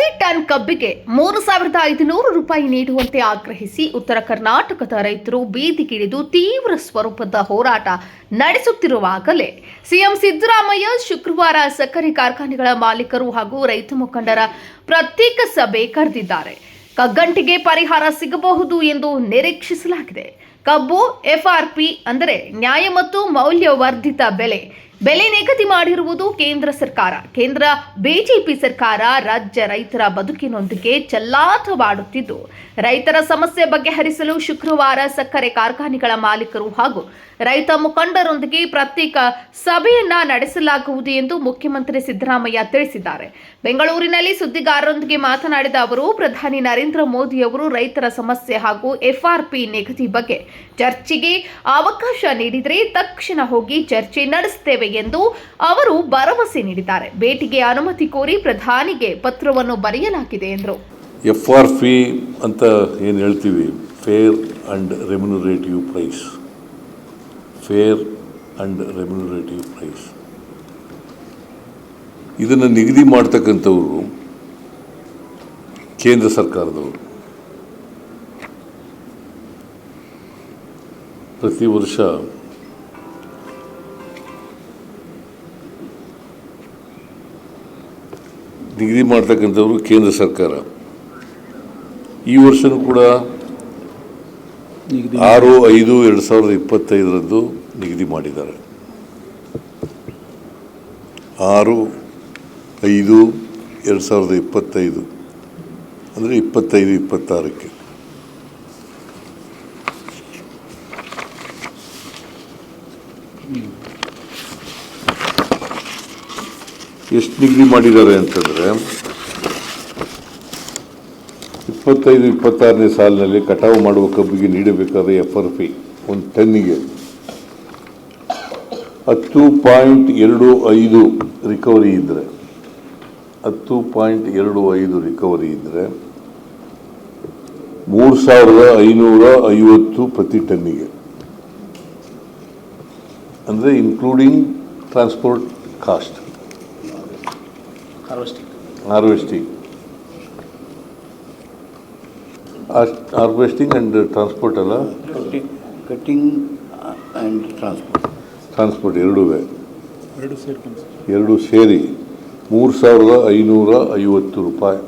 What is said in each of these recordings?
ಪ್ರತಿ ಟನ್ ಕಬ್ಬಿಗೆ ಮೂರು ಸಾವಿರದ ಐದುನೂರು ರೂಪಾಯಿ ನೀಡುವಂತೆ ಆಗ್ರಹಿಸಿ ಉತ್ತರ ಕರ್ನಾಟಕದ ರೈತರು ಬೀದಿಗಿಳಿದು ತೀವ್ರ ಸ್ವರೂಪದ ಹೋರಾಟ ನಡೆಸುತ್ತಿರುವಾಗಲೇ ಸಿಎಂ ಸಿದ್ದರಾಮಯ್ಯ ಶುಕ್ರವಾರ ಸಕ್ಕರೆ ಕಾರ್ಖಾನೆಗಳ ಮಾಲೀಕರು ಹಾಗೂ ರೈತ ಮುಖಂಡರ ಪ್ರತ್ಯೇಕ ಸಭೆ ಕರೆದಿದ್ದಾರೆ. ಕಗ್ಗಂಟಿಗೆ ಪರಿಹಾರ ಸಿಗಬಹುದು ಎಂದು ನಿರೀಕ್ಷಿಸಲಾಗಿದೆ. ಕಬ್ಬು ಎಫ್ಆರ್ಪಿ ಅಂದರೆ ನ್ಯಾಯ ಮತ್ತು ಮೌಲ್ಯವರ್ಧಿತ ಬೆಲೆ ಬೆಲೆ ನಿಗದಿ ಮಾಡಿರುವುದು ಕೇಂದ್ರ ಸರ್ಕಾರ. ಕೇಂದ್ರ ಬಿಜೆಪಿ ಸರ್ಕಾರ ರಾಜ್ಯ ರೈತರ ಬದುಕಿನೊಂದಿಗೆ ಚೆಲ್ಲಾಟವಾಡುತ್ತಿದ್ದು. ರೈತರ ಸಮಸ್ಯೆ ಬಗೆಹರಿಸಲು ಶುಕ್ರವಾರ ಸಕ್ಕರೆ ಕಾರ್ಖಾನೆಗಳ ಮಾಲೀಕರು ಹಾಗೂ ರೈತ ಮುಖಂಡರೊಂದಿಗೆ ಪ್ರತ್ಯೇಕ ಸಭೆಯನ್ನ ನಡೆಸಲಾಗುವುದು ಎಂದು ಮುಖ್ಯಮಂತ್ರಿ ಸಿದ್ದರಾಮಯ್ಯ ತಿಳಿಸಿದ್ದಾರೆ. ಬೆಂಗಳೂರಿನಲ್ಲಿ ಸುದ್ದಿಗಾರರೊಂದಿಗೆ ಮಾತನಾಡಿದ ಅವರು, ಪ್ರಧಾನಿ ನರೇಂದ್ರ ಮೋದಿ ಅವರು ರೈತರ ಸಮಸ್ಯೆ ಹಾಗೂ ಎಫ್ಆರ್ಪಿ ನಿಗದಿ ಬಗ್ಗೆ ಚರ್ಚೆಗೆ ಅವಕಾಶ ನೀಡಿದರೆ ತಕ್ಷಣ ಹೋಗಿ ಚರ್ಚೆ ನಡೆಸುತ್ತೇವೆ ಎಂದು ಅವರು ಭರವಸೆ ನೀಡಿದ್ದಾರೆ. ಭೇಟಿಗೆ ಅನುಮತಿ ಕೋರಿ ಪ್ರಧಾನಿಗೆ ಪತ್ರವನ್ನು ಬರೆಯಲಾಗಿದೆ ಎಂದರು. ಎಫ್ ಆರ್ ಪಿ ಅಂತ ಏನು ಹೇಳ್ತೀವಿ? Fair and remunerative price fair and remunerative price ಇದನ್ನು ನಿಗದಿ ಮಾಡ್ತಕ್ಕಂಥವರು ಕೇಂದ್ರ ಸರ್ಕಾರದವರು. ಪ್ರತಿ ವರ್ಷ ನಿಗದಿ ಮಾಡ್ತಕ್ಕಂಥವ್ರು ಕೇಂದ್ರ ಸರ್ಕಾರ. ಈ ವರ್ಷನೂ ಕೂಡ ಆರು ಐದು ಎರಡು ಸಾವಿರದ ಇಪ್ಪತ್ತೈದರಂದು ನಿಗದಿ ಮಾಡಿದ್ದಾರೆ. ಆರು ಐದು ಎರಡು ಸಾವಿರದ ಇಪ್ಪತ್ತೈದು. ಅಂದರೆ ಇಪ್ಪತ್ತೈದು ಇಪ್ಪತ್ತಾರಕ್ಕೆ. ಎಷ್ಟು ಡಿಗ್ರಿ ಮಾಡಿದ್ದಾರೆ ಅಂತಂದರೆ, ಇಪ್ಪತ್ತೈದು, ಇಪ್ಪತ್ತಾರನೇ ಸಾಲಿನಲ್ಲಿ ಕಟಾವು ಮಾಡುವ ಕಬ್ಬಿಗೆ ನೀಡಬೇಕಾದ ಎಫ್ ಆರ್ ಪಿ ಒಂದು ಟನ್ನಿಗೆ ಹತ್ತು ಪಾಯಿಂಟ್ ಎರಡು ಐದು ರಿಕವರಿ ಇದ್ದರೆ ಹತ್ತು ಪಾಯಿಂಟ್ ಎರಡು ಐದು ರಿಕವರಿ ಇದ್ದರೆ ಮೂರು ಸಾವಿರದ ಐನೂರ ಐವತ್ತು ಪ್ರತಿ ಟನ್ನಿಗೆ. ಅಂದರೆ including transport cost harvesting harvesting and transport ಅಲ್ಲ? Cutting cutting and transport transport ಎರಡೂ ಎರಡು ಸೇರಿ. ಮೂರು ಸಾವಿರದ ಐನೂರ ಐವತ್ತು ರೂಪಾಯಿ.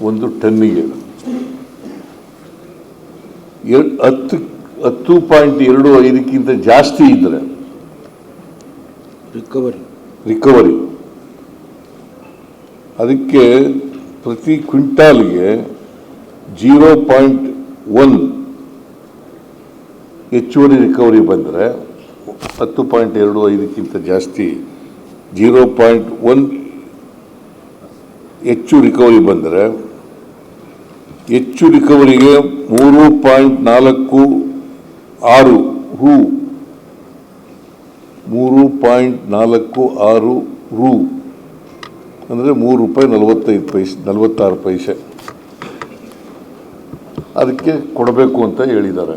ಒಂದು ಟನ್ನಿಗೆ. ಎರಡು ಹತ್ತು ಹತ್ತು ಪಾಯಿಂಟ್ ಎರಡು ಐದಕ್ಕಿಂತ ಜಾಸ್ತಿ ಇದ್ದರೆ ರಿಕವರಿ ರಿಕವರಿ ಅದಕ್ಕೆ ಪ್ರತಿ ಕ್ವಿಂಟಾಲ್ಗೆ ಜೀರೋ ಪಾಯಿಂಟ್ ಒನ್ ಹೆಚ್ಚುವರಿ ರಿಕವರಿ ಬಂದರೆ ಹತ್ತು ಪಾಯಿಂಟ್ ಎರಡು ಐದಕ್ಕಿಂತ ಜಾಸ್ತಿ ಜೀರೋ ಪಾಯಿಂಟ್ ಒನ್ ಹೆಚ್ಚು ರಿಕವರಿ ಬಂದರೆ ಹೆಚ್ಚು ರಿಕವರಿಗೆ ಮೂರು ಪಾಯಿಂಟ್ ನಾಲ್ಕು ಆರು ಹೂ ಮೂರು ಪಾಯಿಂಟ್ ನಾಲ್ಕು ಆರು ರು ಅಂದರೆ ಮೂರು ರೂಪಾಯಿ ನಲವತ್ತೈದು ಪೈಸೆ, ನಲವತ್ತಾರು ಪೈಸೆ. ಅದಕ್ಕೆ ಕೊಡಬೇಕು ಅಂತ ಹೇಳಿದ್ದಾರೆ.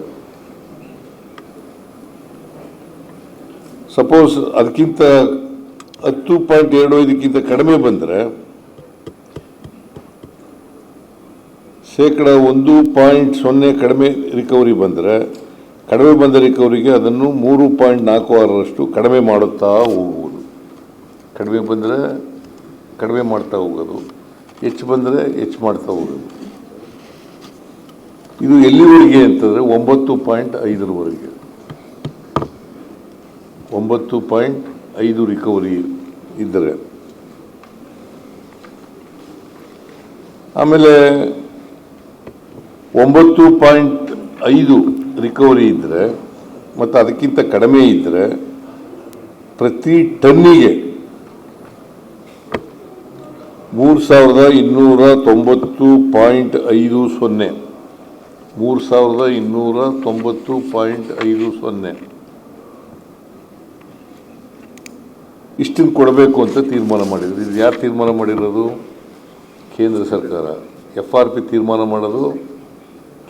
ಸಪೋಸ್ ಅದಕ್ಕಿಂತ ಹತ್ತು ಪಾಯಿಂಟ್ ಎರಡು ಐದಕ್ಕಿಂತ ಕಡಿಮೆ ಬಂದರೆ ಶೇಕಡ ಒಂದು ಪಾಯಿಂಟ್ ಸೊನ್ನೆ ಕಡಿಮೆ ರಿಕವರಿ ಬಂದರೆ ಕಡಿಮೆ ಬಂದ ರಿಕವರಿಗೆ ಅದನ್ನು ಮೂರು ಪಾಯಿಂಟ್ ನಾಲ್ಕು ಆರರಷ್ಟು ಕಡಿಮೆ ಮಾಡುತ್ತಾ ಹೋಗುವುದು. ಕಡಿಮೆ ಬಂದರೆ ಕಡಿಮೆ ಮಾಡ್ತಾ ಹೋಗೋದು, ಹೆಚ್ಚು ಬಂದರೆ ಹೆಚ್ಚು ಮಾಡ್ತಾ ಹೋಗೋದು. ಇದು ಎಲ್ಲಿವರೆಗೆ ಅಂತಂದರೆ ಒಂಬತ್ತು ಪಾಯಿಂಟ್ ಐದರವರೆಗೆ. ಒಂಬತ್ತು ಪಾಯಿಂಟ್ ಐದು ರಿಕವರಿ ಇದ್ದರೆ. ಆಮೇಲೆ ಒಂಬತ್ತು ಪಾಯಿಂಟ್ ಐದು ರಿಕವರಿ ಇದ್ದರೆ, ಮತ್ತು ಅದಕ್ಕಿಂತ ಕಡಿಮೆ ಇದ್ದರೆ, ಪ್ರತಿ ಟನ್ನಿಗೆ ಮೂರು ಸಾವಿರದ ಇನ್ನೂರ ತೊಂಬತ್ತು ಪಾಯಿಂಟ್ ಐದು ಸೊನ್ನೆ. ಮೂರು ಸಾವಿರದ ಇನ್ನೂರ ತೊಂಬತ್ತು ಪಾಯಿಂಟ್ ಐದು ಸೊನ್ನೆ. ಇಷ್ಟನ್ನು ಕೊಡಬೇಕು ಅಂತ ತೀರ್ಮಾನ ಮಾಡಿದ್ರು. ಇದು ಯಾರು ತೀರ್ಮಾನ ಮಾಡಿರೋದು? ಕೇಂದ್ರ ಸರ್ಕಾರ. ಎಫ್ ಆರ್ ಪಿ ತೀರ್ಮಾನ ಮಾಡೋದು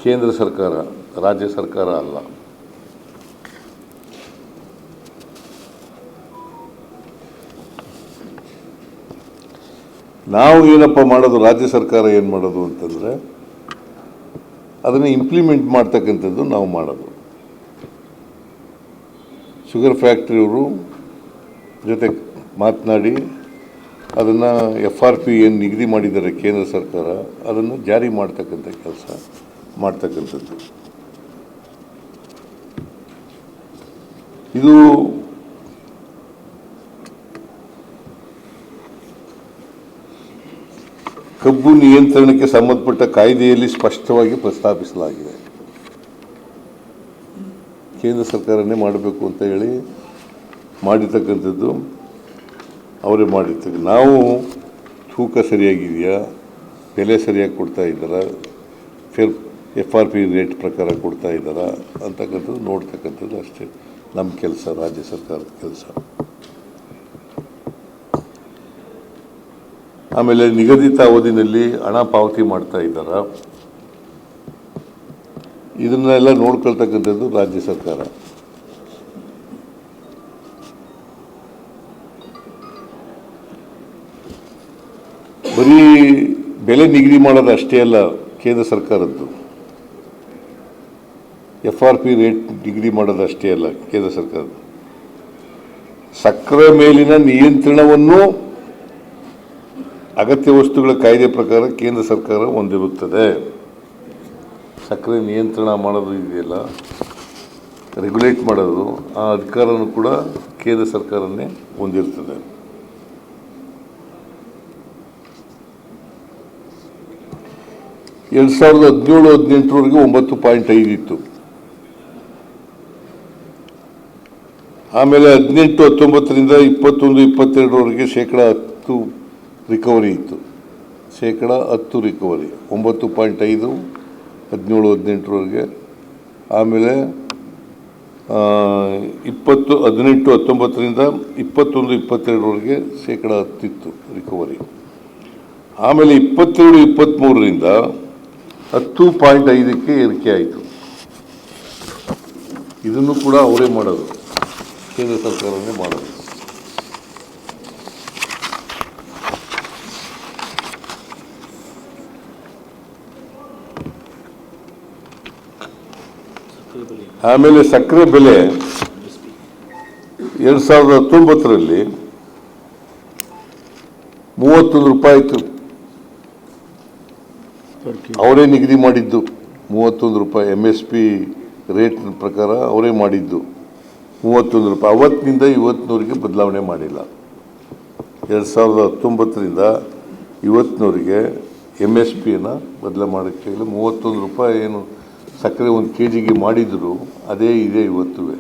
ಕೇಂದ್ರ ಸರ್ಕಾರ, ರಾಜ್ಯ ಸರ್ಕಾರ ಅಲ್ಲ. ನಾವು ಏನಪ್ಪ ಮಾಡೋದು, ರಾಜ್ಯ ಸರ್ಕಾರ ಏನು ಮಾಡೋದು ಅಂತಂದರೆ ಅದನ್ನು ಇಂಪ್ಲಿಮೆಂಟ್ ಮಾಡ್ತಕ್ಕಂಥದ್ದು ನಾವು ಮಾಡೋದು. ಶುಗರ್ ಫ್ಯಾಕ್ಟ್ರಿಯವರು ಜೊತೆ ಮಾತನಾಡಿ ಅದನ್ನು ಎಫ್ ಆರ್ ಪಿ ಏನು ನಿಗದಿ ಮಾಡಿದ್ದಾರೆ ಕೇಂದ್ರ ಸರ್ಕಾರ, ಅದನ್ನು ಜಾರಿ ಮಾಡ್ತಕ್ಕಂಥ ಕೆಲಸ ಮಾಡ್ತಕ್ಕಂಥದ್ದು. ಇದು ಕಬ್ಬು ನಿಯಂತ್ರಣಕ್ಕೆ ಸಂಬಂಧಪಟ್ಟ ಕಾಯ್ದೆಯಲ್ಲಿ ಸ್ಪಷ್ಟವಾಗಿ ಪ್ರಸ್ತಾಪಿಸಲಾಗಿದೆ. ಕೇಂದ್ರ ಸರ್ಕಾರನೇ ಮಾಡಬೇಕು ಅಂತ ಹೇಳಿ ಮಾಡಿರ್ತಕ್ಕಂಥದ್ದು ಅವರೇ ಮಾಡಿರ್ತಕ್ಕ ನಾವು ತೂಕ ಸರಿಯಾಗಿದೆಯಾ? ಬೆಲೆ ಸರಿಯಾಗಿ ಕೊಡ್ತಾ ಇದ್ದಾರಾ? Fair F R P rate ಪ್ರಕಾರ ಕೊಡ್ತಾ ಇದ್ದಾರಾ? ಅಂತಕ್ಕಂಥದ್ದು ನೋಡ್ತಕ್ಕಂಥದ್ದು ಅಷ್ಟೇ. ನಮ್ಮ ಕೆಲಸ, ರಾಜ್ಯ ಸರ್ಕಾರದ ಕೆಲಸ. ಆಮೇಲೆ ನಿಗದಿತ ಅವಧಿನಲ್ಲಿ ಹಣ ಪಾವತಿ ಮಾಡ್ತಾ ಇದ್ದಾರಾ. ಇದನ್ನೆಲ್ಲ ನೋಡ್ಕೊಳ್ತಕ್ಕಂಥದ್ದು ರಾಜ್ಯ ಸರ್ಕಾರ. ಬರೀ ಬೆಲೆ ನಿಗದಿ ಮಾಡೋದು ಅಷ್ಟೇ ಅಲ್ಲ, ಕೇಂದ್ರ ಸರ್ಕಾರದ್ದು. ಎಫ್ ಆರ್ ಪಿ ರೇಟ್ ನಿಗದಿ ಮಾಡೋದು ಅಷ್ಟೇ ಅಲ್ಲ, ಕೇಂದ್ರ ಸರ್ಕಾರದ್ದು. ಸಕ್ಕರೆ ಮೇಲಿನ ನಿಯಂತ್ರಣವನ್ನು ಅಗತ್ಯ ವಸ್ತುಗಳ ಕಾಯ್ದೆ ಪ್ರಕಾರ ಕೇಂದ್ರ ಸರ್ಕಾರ ಹೊಂದಿರುತ್ತದೆ. ಸಕ್ಕರೆ ನಿಯಂತ್ರಣ ಮಾಡೋದು ಇದೆಯಲ್ಲ ರೆಗ್ಯುಲೇಟ್ ಮಾಡೋದು, ಆ ಅಧಿಕಾರನೂ ಕೂಡ ಕೇಂದ್ರ ಸರ್ಕಾರನೇ ಹೊಂದಿರುತ್ತದೆ ಎರಡು ಸಾವಿರದ ಹದಿನೇಳು, ಹದಿನೆಂಟರವರೆಗೆ ಒಂಬತ್ತು ಪಾಯಿಂಟ್ ಐದು ಇತ್ತು. ಆಮೇಲೆ ಹದಿನೆಂಟು, ಹತ್ತೊಂಬತ್ತರಿಂದ ಇಪ್ಪತ್ತೊಂದು, ಇಪ್ಪತ್ತೆರಡರವರೆಗೆ ಶೇಕಡ ಹತ್ತು ರಿಕವರಿ ಇತ್ತು. ಶೇಕಡ ಹತ್ತು ರಿಕವರಿ, ಒಂಬತ್ತು ಪಾಯಿಂಟ್ ಐದು, ಹದಿನೇಳು ಹದಿನೆಂಟರವರೆಗೆ ಆಮೇಲೆ ಇಪ್ಪತ್ತು, ಹದಿನೆಂಟು, ಹತ್ತೊಂಬತ್ತರಿಂದ ಇಪ್ಪತ್ತೊಂದು ಇಪ್ಪತ್ತೆರಡರವರೆಗೆ ಶೇಕಡ ಹತ್ತಿತ್ತು ರಿಕವರಿ. ಆಮೇಲೆ ಇಪ್ಪತ್ತೇಳು, ಇಪ್ಪತ್ತ್ಮೂರರಿಂದ ಹತ್ತು ಪಾಯಿಂಟ್ ಐದಕ್ಕೆ ಏರಿಕೆ ಆಯಿತು. ಇದನ್ನು ಕೂಡ ಅವರೇ ಮಾಡೋದು. ಕೇಂದ್ರ ಸರ್ಕಾರವೇ ಮಾಡೋದು. ಆಮೇಲೆ ಸಕ್ಕರೆ ಬೆಲೆ ಎರಡು ಸಾವಿರದ ಹತ್ತೊಂಬತ್ತರಲ್ಲಿ ಮೂವತ್ತೊಂದು ರೂಪಾಯಿ ಇತ್ತು ಅವರೇ ನಿಗದಿ ಮಾಡಿದ್ದು. ಮೂವತ್ತೊಂದು ರೂಪಾಯಿ ಎಂ ಎಸ್ ಪಿ ರೇಟ್ ಪ್ರಕಾರ ಅವರೇ ಮಾಡಿದ್ದು. ಮೂವತ್ತೊಂದು ರೂಪಾಯಿ. ಅವತ್ತಿನಿಂದ ಇವತ್ತಿನವರೆಗೆ ಬದಲಾವಣೆ ಮಾಡಿಲ್ಲ. ಎರಡು ಸಾವಿರದ ಹತ್ತೊಂಬತ್ತರಿಂದ ಇವತ್ತಿನವರೆಗೆ ಎಂ ಎಸ್ ಪಿಯನ್ನು ಬದಲಾವಣೆ ಮಾಡೋಕ್ಕೆ ಮೂವತ್ತೊಂದು ರೂಪಾಯಿ ಏನು ಸಕ್ಕರೆ ಒಂದು ಕೆ ಜಿಗೆ ಮಾಡಿದ್ರು ಅದೇ ಇದೆ ಇವತ್ತುವೆ.